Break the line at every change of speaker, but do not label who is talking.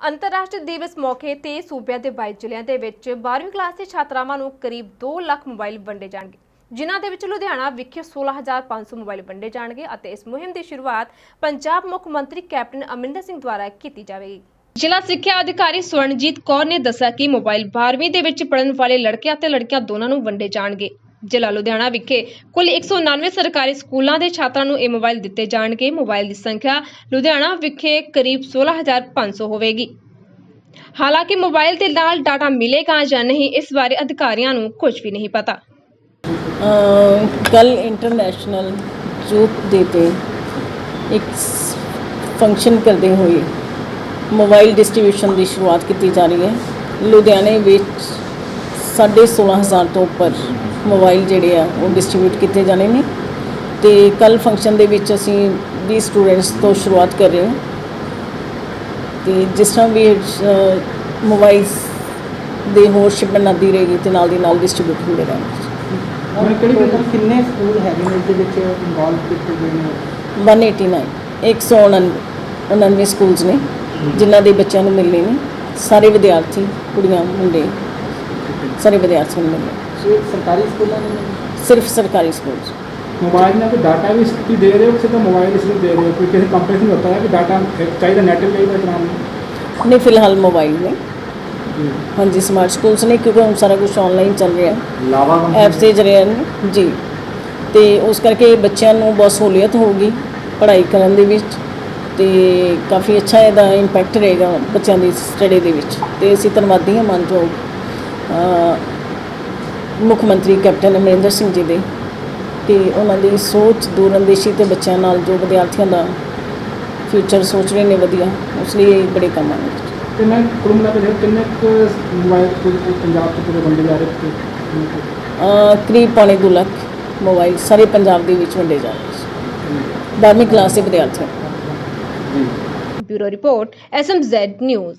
ਅੰਤਰਰਾਸ਼ਟਰੀ ਦਿਵਸ ਮੌਕੇ ਤੇ ਸੂਬਿਆਂ ਦੇ 22 ਜ਼ਿਲ੍ਹਿਆਂ ਦੇ ਵਿੱਚ 12ਵੀਂ ਕਲਾਸ ਦੇ ਛਾਤਰਾਵਾਂ ਨੂੰ ਕਰੀਬ 2 ਲੱਖ ਮੋਬਾਈਲ ਵੰਡੇ ਜਾਣਗੇ, ਜਿਨ੍ਹਾਂ ਦੇ ਵਿੱਚ ਲੁਧਿਆਣਾ ਵਿਖੇ 16500 ਮੋਬਾਈਲ ਵੰਡੇ ਜਾਣਗੇ ਅਤੇ ਇਸ ਮੁਹਿੰਮ ਦੀ ਸ਼ੁਰੂਆਤ ਪੰਜਾਬ ਮੁੱਖ ਮੰਤਰੀ ਕੈਪਟਨ ਅਮਰਿੰਦਰ ਸਿੰਘ ਦੁਆਰਾ ਕੀਤੀ ਜਾਵੇਗੀ। ਜ਼ਿਲ੍ਹਾ ਸਿੱਖਿਆ ਅਧਿਕਾਰੀ ਸਵਰਨਜੀਤ ਕੌਰ ਨੇ ਦੱਸਿਆ ਕਿ ਮੋਬਾਈਲ 12ਵੀਂ ਦੇ ਵਿੱਚ ਪੜ੍ਹਨ ਵਾਲੇ ਲੜਕਿਆਂ ਤੇ ਲੜਕੀਆਂ ਦੋਨਾਂ ਨੂੰ ਵੰਡੇ ਜਾਣਗੇ। ਜ਼ਿਲ੍ਹਾ ਲੁਧਿਆਣਾ ਵਿਖੇ ਕੁੱਲ 199 ਸਰਕਾਰੀ ਸਕੂਲਾਂ ਦੇ ਛਾਤਰਾਂ ਨੂੰ ਇਹ ਮੋਬਾਈਲ ਦਿੱਤੇ ਜਾਣਗੇ। ਮੋਬਾਈਲ ਦੀ ਸੰਖਿਆ ਲੁਧਿਆਣਾ ਵਿਖੇ ਕਰੀਬ 16500 ਹੋਵੇਗੀ। ਹਾਲਾਂਕਿ ਮੋਬਾਈਲ ਦੇ ਨਾਲ ਡਾਟਾ ਮਿਲੇਗਾ ਜਾਂ ਨਹੀਂ, ਇਸ ਬਾਰੇ ਅਧਿਕਾਰੀਆਂ ਨੂੰ ਕੁਝ ਵੀ ਨਹੀਂ ਪਤਾ।
ਕੱਲ ਇੰਟਰਨੈਸ਼ਨਲ ਯੂਥ ਡੇ ਤੇ ਇੱਕ ਫੰਕਸ਼ਨ ਕਰਦੇ ਹੋਏ ਮੋਬਾਈਲ ਡਿਸਟ੍ਰੀਬਿਊਸ਼ਨ ਦੀ ਸ਼ੁਰੂਆਤ ਕੀਤੀ ਜਾ ਰਹੀ ਹੈ। ਲੁਧਿਆਣੇ ਵਿੱਚ 16500 ਤੋਂ ਉੱਪਰ ਮੋਬਾਈਲ ਜਿਹੜੇ ਆ ਉਹ ਡਿਸਟ੍ਰੀਬਿਊਟ ਕੀਤੇ ਜਾਣੇ ਨੇ। ਤੇ ਕੱਲ ਫੰਕਸ਼ਨ ਦੇ ਵਿੱਚ ਅਸੀਂ 20 ਸਟੂਡੈਂਟਸ ਤੋਂ ਸ਼ੁਰੂਆਤ ਕਰ ਰਹੇ ਹਾਂ। ਤੇ ਜਿਸ ਤਰ੍ਹਾਂ ਵੀ ਮੋਬਾਈਲਸ ਦੇ ਹੋਰ ਸ਼ਿਪਮੈਂਟ ਆਉਂਦੀ ਰਹੇਗੀ ਤੇ ਨਾਲ ਦੀ ਨਾਲ ਡਿਸਟ੍ਰੀਬਿਊਟ ਹੁੰਦੇ ਰਹਿਣਗੇ।
ਹੁਣ ਕਿਹੜੀ ਕਿਹੜੀ ਕਿੰਨੇ ਸਕੂਲ ਹੈਗੇ ਨੇ ਜਿਹਦੇ ਵਿੱਚ ਇਨਵੋਲਵ ਕੀਤੇ ਗਏ ਨੇ?
189 199 ਸਕੂਲਸ ਨੇ ਜਿਨ੍ਹਾਂ ਦੇ ਬੱਚਿਆਂ ਨੂੰ ਮਿਲਨੇ ਨੇ। ਸਾਰੇ ਵਿਦਿਆਰਥੀ ਕੁੜੀਆਂ ਮੁੰਡੇ ਸਾਰੇ ਵਿਦਿਆਰਥੀਆਂ ਨੂੰ ਮਿਲਨੇ
ਇਹ ਸਰਕਾਰੀ ਸਕੂਲਾਂ ਦੇ ਨੇ
ਸਿਰਫ ਸਰਕਾਰੀ ਸਕੂਲਸ
मोबाइल में कोई डाटा भी इसकी दे रहे हो कि सिर्फ मोबाइल इसलिए दे रहे हो कोई किसी कंपनी में होता है कि डाटा चाहिए नेट पे चाहिए इतना
ਨੇ ਫਿਲਹਾਲ ਮੋਬਾਈਲ ਨੇ ਹਾਂਜੀ ਸਮਾਰਟ ਸਕੂਲਸ ਨੇ ਕਿਉਂਕਿ ਹੁਣ ਸਾਰਾ ਕੁਝ ਆਨਲਾਈਨ ਚੱਲ ਰਿਹਾ ਹੈ
लावा
ਐਪਸ ਦੇ ਜ਼ਰੀਏ ਨੇ ਜੀ ਤੇ ਉਸ ਕਰਕੇ ਬੱਚਿਆਂ ਨੂੰ ਬਹੁਤ ਸਹੂਲੀਅਤ ਹੋਊਗੀ ਪੜ੍ਹਾਈ ਕਰਨ ਦੇ ਵਿੱਚ ਤੇ ਕਾਫੀ ਅੱਛਾ ਇਹਦਾ ਇੰਪੈਕਟ ਰਹੇਗਾ ਬੱਚਿਆਂ ਦੀ ਸਟੱਡੀ ਦੇ ਵਿੱਚ ਤੇ ਅਸੀਂ ਧੰਨਵਾਦੀ ਹਾਂ ਮਾਨਯੋਗ ਅ, ਮੁੱਖ ਮੰਤਰੀ ਕੈਪਟਨ ਅਮਰਿੰਦਰ ਸਿੰਘ ਜੀ ਦੇ ਕਿ ਉਹਨਾਂ ਦੀ ਸੋਚ ਦੂਰਅੰਦੇਸ਼ੀ ਤੇ ਬੱਚਿਆਂ ਨਾਲ ਜੋ ਵਿਦਿਆਰਥੀਆਂ ਦਾ ਫਿਊਚਰ ਸੋਚ ਰਹੇ ਨੇ ਵਧੀਆ ਉਸ ਲਈ ਇਹ ਬੜੇ ਕੰਮ ਆਉਣਗੇ।
ਤੇ ਮੈਂ ਕੁੱਲ ਮਿਲਾ ਕੇ ਦੇਖਿਆ ਕਿੰਨੇ ਕੁ ਮੋਬਾਈਲ ਪੰਜਾਬ ਤੋਂ ਪੂਰੇ ਵੰਡੇ ਜਾ ਰਹੇ ਸੀ
ਅ, ਕਰੀਬ ਪੌਣੇ ਦੋ ਲੱਖ ਮੋਬਾਈਲ ਸਾਰੇ ਪੰਜਾਬ ਦੇ ਵਿੱਚ ਵੰਡੇ ਜਾ ਰਹੇ ਸੀ 12ਵੀਂ ਕਲਾਸ ਦੇ ਵਿਦਿਆਰਥੀਆਂ।
Bureau report SMZ news.